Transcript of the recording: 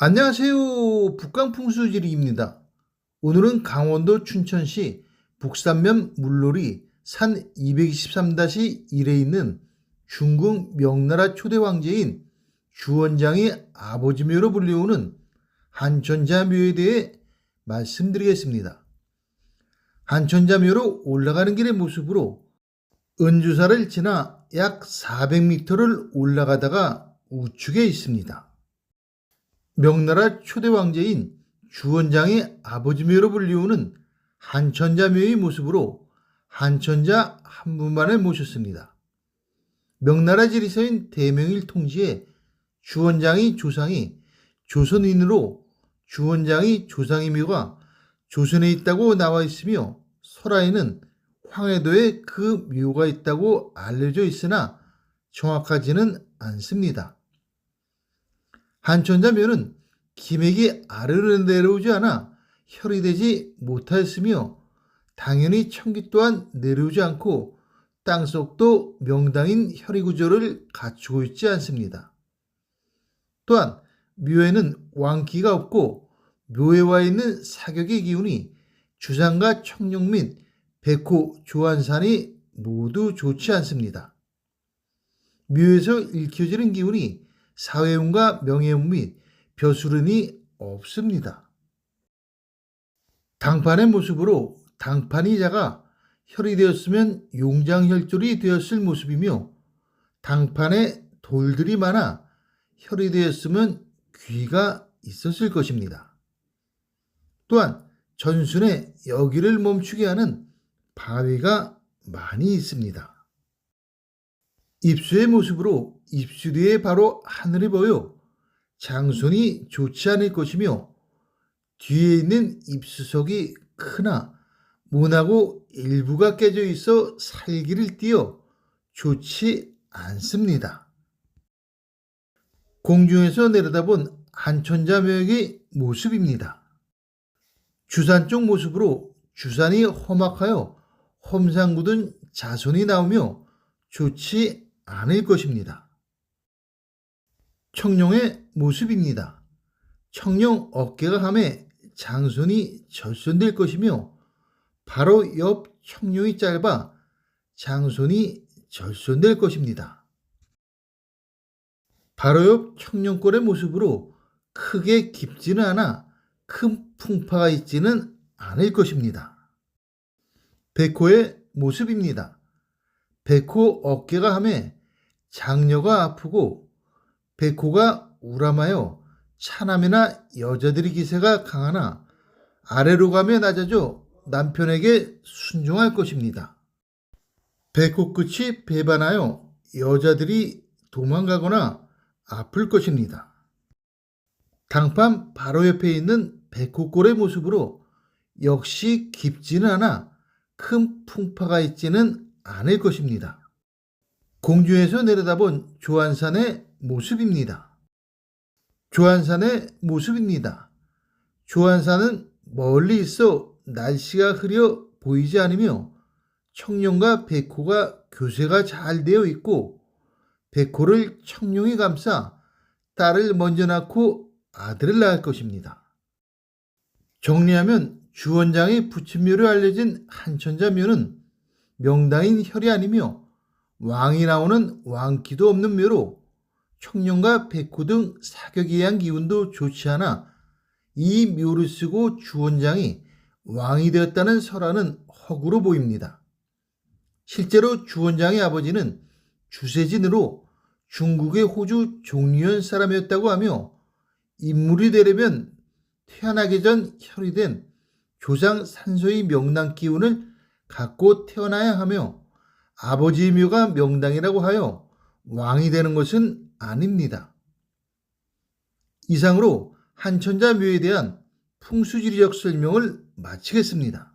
안녕하세요. 북강풍수지리입니다. 오늘은 강원도 춘천시 북산면 물놀이 산 223-1에 있는 중국 명나라 초대 왕제인 주원장의 아버지 묘로 불리우는 한천자 묘에 대해 말씀드리겠습니다. 한천자 묘로 올라가는 길의 모습으로 은주사를 지나 약 400m를 올라가다가 우측에 있습니다. 명나라 초대 왕제인 주원장의 아버지 묘로 불리우는 한천자 묘의 모습으로 한천자 한 분만을 모셨습니다. 명나라 지리서인 대명일 통지에 주원장의 조상이 조선인으로 주원장의 조상의 묘가 조선에 있다고 나와 있으며 설화에는 황해도에 그 묘가 있다고 알려져 있으나 정확하지는 않습니다. 한천자묘는 기맥이 아래로 내려오지 않아 혈이 되지 못하였으며 당연히 청기 또한 내려오지 않고 땅속도 명당인 혈의 구조를 갖추고 있지 않습니다. 또한 묘에는 왕기가 없고 묘에 와 있는 사격의 기운이 주상과 청룡 및 백호, 조안산이 모두 좋지 않습니다. 묘에서 일켜지는 기운이 사회운과 명예운 및 벼수른이 없습니다. 당판의 모습으로 당판이 작아 혈이 되었으면 용장혈졸이 되었을 모습이며 당판에 돌들이 많아 혈이 되었으면 귀가 있었을 것입니다. 또한 전순에 여기를 멈추게 하는 바위가 많이 있습니다. 입수의 모습으로 입술 위에 바로 하늘이 보여 장손이 좋지 않을 것이며 뒤에 있는 입수석이 크나 문하고 일부가 깨져 있어 살기를 띄어 좋지 않습니다. 공중에서 내려다본 한천자 묘역의 모습입니다. 주산 쪽 모습으로 주산이 험악하여 험상 묻은 자손이 나오며 좋지 않을 것입니다. 청룡의 모습입니다. 청룡 어깨가 함에 장손이 절손될 것이며 바로 옆 청룡이 짧아 장손이 절손될 것입니다. 바로 옆 청룡골의 모습으로 크게 깊지는 않아 큰 풍파가 있지는 않을 것입니다. 백호의 모습입니다. 백호 어깨가 함에 장녀가 아프고 백호가 우람하여 차남이나 여자들의 기세가 강하나 아래로 가며 낮아져 남편에게 순종할 것입니다. 백호 끝이 배반하여 여자들이 도망가거나 아플 것입니다. 당판 바로 옆에 있는 백호골의 모습으로 역시 깊지는 않아 큰 풍파가 있지는 않을 것입니다. 공주에서 내려다본 조안산의 모습입니다. 조안산의 모습입니다. 조안산은 멀리 있어 날씨가 흐려 보이지 않으며 청룡과 백호가 교세가 잘 되어 있고 백호를 청룡이 감싸 딸을 먼저 낳고 아들을 낳을 것입니다. 정리하면 주원장의 부친묘로 알려진 한천자묘는 명당인 혈이 아니며 왕이 나오는 왕기도 없는 묘로 청룡과 백호 등 사격에 의한 기운도 좋지 않아 이 묘를 쓰고 주원장이 왕이 되었다는 설화는 허구로 보입니다. 실제로 주원장의 아버지는 주세진으로 중국의 호주 종류현 사람이었다고 하며 인물이 되려면 태어나기 전 혈이 된 조상 산소의 명당 기운을 갖고 태어나야 하며 아버지의 묘가 명당이라고 하여 왕이 되는 것은 아닙니다. 이상으로 한천자 묘에 대한 풍수지리적 설명을 마치겠습니다.